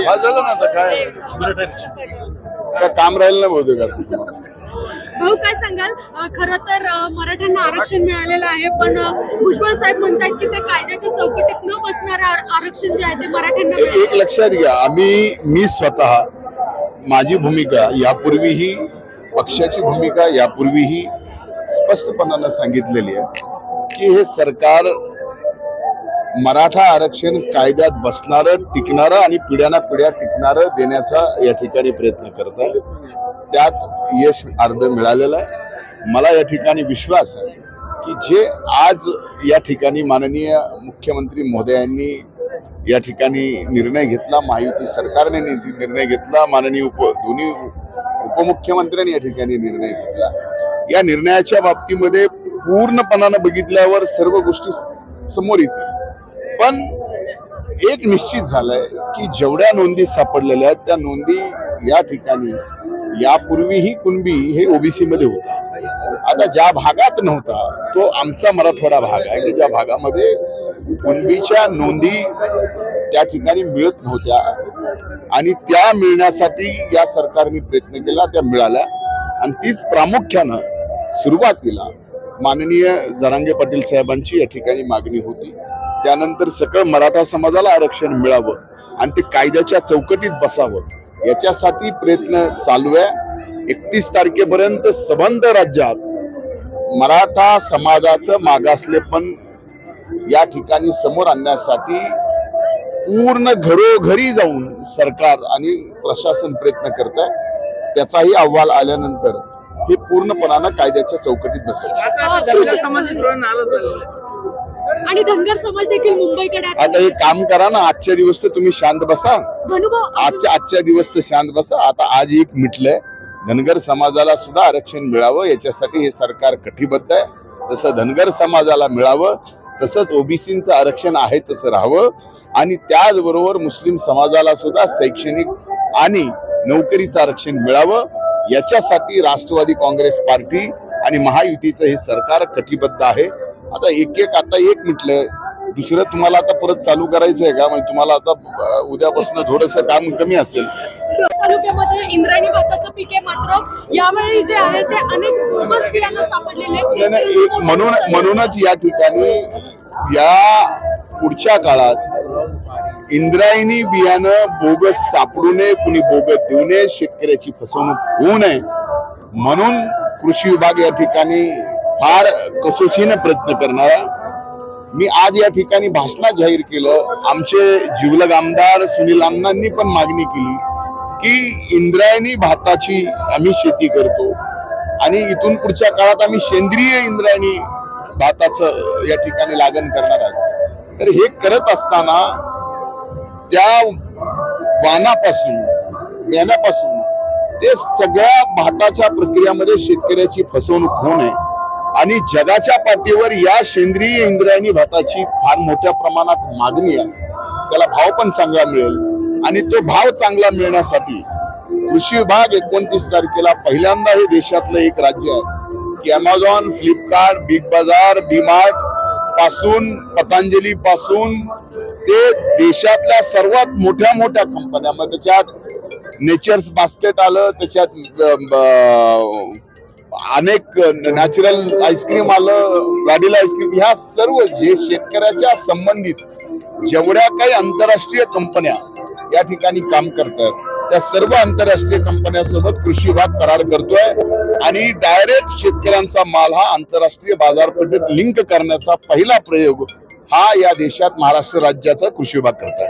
हा झालं ना आता काय काय काम राहिलं नाही बहुतेक आता. भाऊ काय सांगाल? खर तर अ, मराठ्यांना आरक्षण मिळालेलं आहे पण अ, भुजबळ साहेब म्हणतात की ते कायद्याच्या चौकटीत न बसणारं आर- आरक्षण जे आहे ते मराठ्यांना एक. लक्षात घ्या आम्ही मी स्वतः माझी भूमिका यापूर्वीही पक्षाची भूमिका यापूर्वीही स्पष्टपणानं सांगितलेली आहे की हे सरकार मराठा आरक्षण कायद्यात बसणारं टिकणारं आणि पिढ्याना पिढ्या टिकणारं देण्याचा या ठिकाणी प्रयत्न करत आहे. त्यात यश अर्ध मिळालेलं आहे. मला या ठिकाणी विश्वास आहे की जे आज या ठिकाणी माननीय मुख्यमंत्री महोदयांनी या ठिकाणी निर्णय घेतला महायुती सरकारने निर्णय घेतला माननीय उप दोन्ही उपमुख्यमंत्र्यांनी या ठिकाणी निर्णय घेतला. या निर्णयाच्या बाबतीमध्ये पूर्णपणानं बघितल्यावर सर्व गोष्टी समोर येतील. पण एक निश्चित झालंय की जेवढ्या नोंदी सापडलेल्या आहेत त्या नोंदी या ठिकाणी यापूर्वीही कुणबी हे ओबीसी मध्ये होता. आता ज्या भागात नव्हता तो आमचा मराठवाडा भाग आहे. की ज्या भागामध्ये कुणबीच्या नोंदी त्या ठिकाणी मिळत नव्हत्या आणि त्या मिळण्यासाठी या सरकारने प्रयत्न केला त्या मिळाल्या. आणि तीच प्रामुख्यानं सुरुवातीला माननीय जरांगे पाटील साहेबांची या ठिकाणी मागणी होती. त्यानंतर सकळ मराठा समाजाला आरक्षण मिळावं आणि ते कायद्याच्या चौकटीत बसावं. याच्यासाठी प्रयत्न चालू आहे. एकतीस तारखेपर्यंत सबंध राज्यात मराठा समाजाचं मागासलेपण या ठिकाणी समोर आणण्यासाठी पूर्ण घरोघरी जाऊन सरकार आणि प्रशासन प्रयत्न करत आहे. त्याचाही अहवाल आल्यानंतर हे पूर्णपणानं कायद्याच्या चौकटीत बसेल. आणि धनगर समाज देखील मुंबईकडे आता- आता हे काम करा ना आजच्या दिवस तर तुम्ही शांत बसा. आजच्या आजच्या दिवस तर शांत बसा. आता आज एक मिटलंय. धनगर समाजाला सुद्धा आरक्षण मिळावं याच्यासाठी हे सरकार कटिबद्ध आहे. जसं धनगर समाजाला मिळावं तसंच ओबीसीचं आरक्षण आहे तसं राहावं. आणि त्याचबरोबर मुस्लिम समाजाला सुद्धा शैक्षणिक आणि नोकरीचं आरक्षण मिळावं. याच्यासाठी राष्ट्रवादी काँग्रेस पार्टी आणि महायुतीचं हे सरकार कटिबद्ध आहे. आता एक एक आता एक मिटलं दुसरं तुम्हाला आता परत चालू करायचं आहे का? म्हणजे तुम्हाला आता उद्यापासून थोडस काम कमी असेल. तालुक्यामध्ये इंद्रायणी भाताचं पीक आहे मात्र यावेळी जे आहे ते अनेक बोगस बियाणं सापडलेले म्हणून म्हणूनच या ठिकाणी या पुढच्या काळात इंद्रायणी बियाणं बोगस सापडू नये कुणी बोगस देऊ नये शेतकऱ्याची फसवणूक होऊ नये. म्हणून कृषी विभाग या ठिकाणी फार कसोशीने प्रयत्न करणारा. मी आज या ठिकाणी भाषणात जाहीर केलं. आमचे जिवलग आमदार सुनील अण्णांनी पण मागणी केली की इंद्रायणी भाताची आम्ही शेती करतो. आणि इथून पुढच्या काळात आम्ही सेंद्रिय इंद्रायणी भाताचं या ठिकाणी लागण करणार आहोत. तर हे करत असताना त्या वाणापासून याण्यापासून ते सगळ्या भाताच्या प्रक्रियामध्ये शेतकऱ्याची फसवणूक होऊ नये. आणि जगाच्या पाठीवर या सेंद्रिय इंद्रायणी भाताची फार मोठ्या प्रमाणात मागणी आहे. त्याला भाव पण चांगला मिळेल. आणि तो भाव चांगला मिळण्यासाठी कृषी विभाग एकोणतीस तारखेला पहिल्यांदा हे देशातलं एक राज्य आहे की अमेझॉन फ्लिपकार्ट बिग बाजार डीमार्टपासून पतंजली पासून ते देशातल्या सर्वात मोठ्या मोठ्या कंपन्या मग त्याच्यात नेचर्स बास्केट आलं त्याच्यात अनेक नॅचरल आईस्क्रीम आलं व्हॅनिला आईस्क्रीम ह्या सर्व जे शेतकऱ्याच्या संबंधित जेवढ्या काही आंतरराष्ट्रीय कंपन्या या ठिकाणी काम करतात त्या सर्व आंतरराष्ट्रीय कंपन्यांसोबत कृषी विभाग करार करतोय आणि डायरेक्ट शेतकऱ्यांचा माल हा आंतरराष्ट्रीय बाजारपेठेत लिंक करण्याचा पहिला प्रयोग हा या देशात महाराष्ट्र राज्याचा कृषी विभाग करत आहे